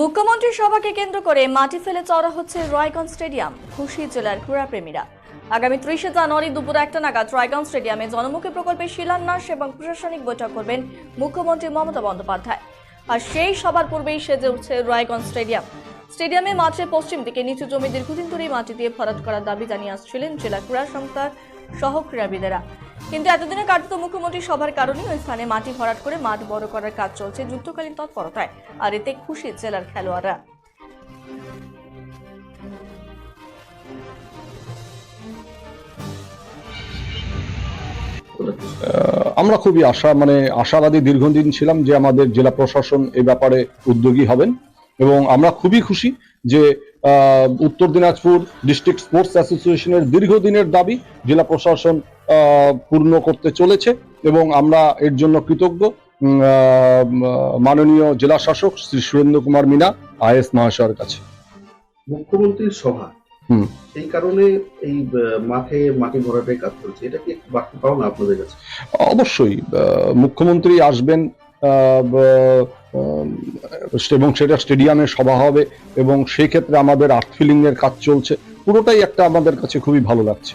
মুখ্যমন্ত্রীর সভাকে কেন্দ্র করে মাটি ফেলে চড়া হচ্ছে রয়গঞ্জ স্টেডিয়াম। খুশি জেলার ক্রীড়াপ্রেমীরা। আগামী ত্রিশে জানুয়ারি দুপুর একটা নাগাদ রায়গঞ্জ স্টেডিয়ামে জনমুখী প্রকল্পের শিলান্যাস এবং প্রশাসনিক বৈঠক করবেন মুখ্যমন্ত্রী মমতা বন্দ্যোপাধ্যায়। আর সেই সবার পূর্বেই সেজে উঠছে রয়গঞ্জ স্টেডিয়াম। স্টেডিয়ামে মাঠের পশ্চিম দিকে নিচু জমি দীর্ঘদিন ধরেই মাটি দিয়ে ভরাট করার দাবি জানিয়ে আসছিলেন জেলা ক্রীড়া সংস্থার সহ ক্রীড়াবিদেরা কিন্তু এতদিনে কার্যত মুখ্যমন্ত্রী সভার কারণেই ওই স্থানে মাটি ভরাট করে মাঠ বড় করার কাজ চলছে যুদ্ধকালীন তৎপরতায়, আর এতে খুশি জেলার খেলোয়াড়রা। আমরা খুবই আশা মানে আশাবাদী দীর্ঘদিন ছিলাম যে আমাদের জেলা প্রশাসন এ ব্যাপারে উদ্যোগী হবেন এবং আমরা খুবই খুশি যে উত্তর দিনাজপুর ডিস্ট্রিক্ট স্পোর্টস অ্যাসোসিয়েশনের দীর্ঘদিনের দাবি জেলা প্রশাসন পূর্ণ করতে চলেছে এবং আমরা এর জন্য কৃতজ্ঞ। মাননীয় জেলা শাসক শ্রী সুরেন্দ্র কুমার মিনা আইএস মহাশয়ের কাছে। মুখ্যমন্ত্রীর সভা। হুম। সেই কারণে এই মাঠে মাটি ভরাটের কাজ চলছে। এটা কি পাও না আপনাদের কাছে? অবশ্যই মুখ্যমন্ত্রী আসবেন আহ, এবং সেটা স্টেডিয়ামে সভা হবে এবং সেই ক্ষেত্রে আমাদের আর্ট এর কাজ চলছে। পুরোটাই একটা আমাদের কাছে খুবই ভালো লাগছে।